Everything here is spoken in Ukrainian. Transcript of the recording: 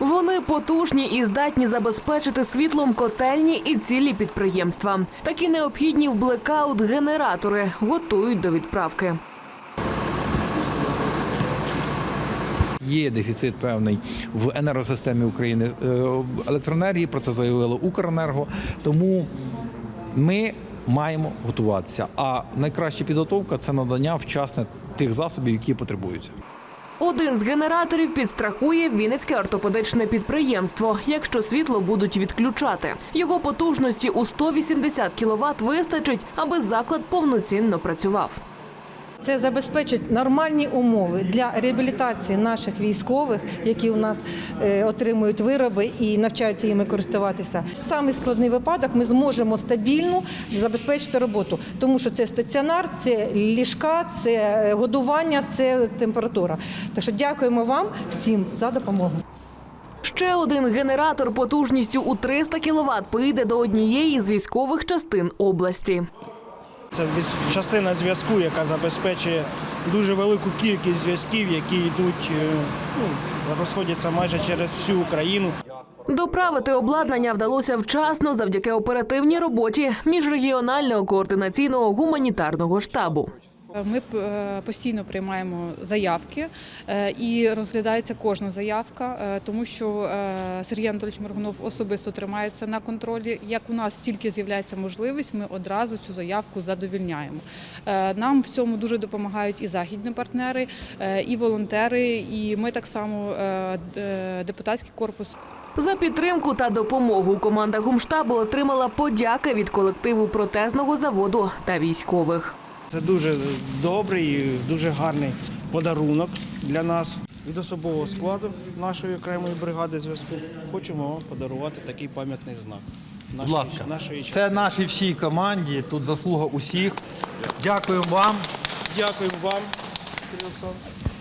Вони потужні і здатні забезпечити світлом котельні і цілі підприємства. Такі необхідні в блекаут генератори готують до відправки. Є дефіцит певний в енергосистемі України е, електроенергії. Про це заявило Укренерго. Тому ми маємо готуватися. А найкраща підготовка це надання вчасно тих засобів, які потребуються. Один з генераторів підстрахує Вінницьке ортопедичне підприємство, якщо світло будуть відключати. Його потужності у 180 кВт вистачить, аби заклад повноцінно працював. Це забезпечить нормальні умови для реабілітації наших військових, які у нас е, отримують вироби і навчаються їми користуватися. Самий складний випадок ми зможемо стабільно забезпечити роботу, тому що це стаціонар, це ліжка, це е, годування, це температура. Так що дякуємо вам всім за допомогу. Ще один генератор потужністю у 300 кВт поїде до однієї з військових частин області. Це частина зв'язку, яка забезпечує дуже велику кількість зв'язків, які йдуть, е, ну, розходяться майже через всю Україну. Доправити обладнання вдалося вчасно завдяки оперативній роботі міжрегіонального координаційного гуманітарного штабу. Ми е, постійно приймаємо заявки е, і розглядається кожна заявка, е, тому що Сергій Анатолійович Моргунов особисто тримається на контролі. Як у нас тільки з'являється можливість, ми одразу цю заявку задовільняємо. Нам в цьому дуже допомагають і західні партнери, і волонтери, і ми так само депутатський корпус. За підтримку та допомогу команда гумштабу отримала подяки від колективу протезного заводу та військових. Це дуже добрий, дуже гарний подарунок для нас. Від особового складу нашої окремої бригади зв'язку хочемо вам подарувати такий пам'ятний знак. Будь ласка, нашої це нашій всій команді. Тут заслуга усіх. Дякуємо вам. Дякуємо вам, Кирил Олександрович.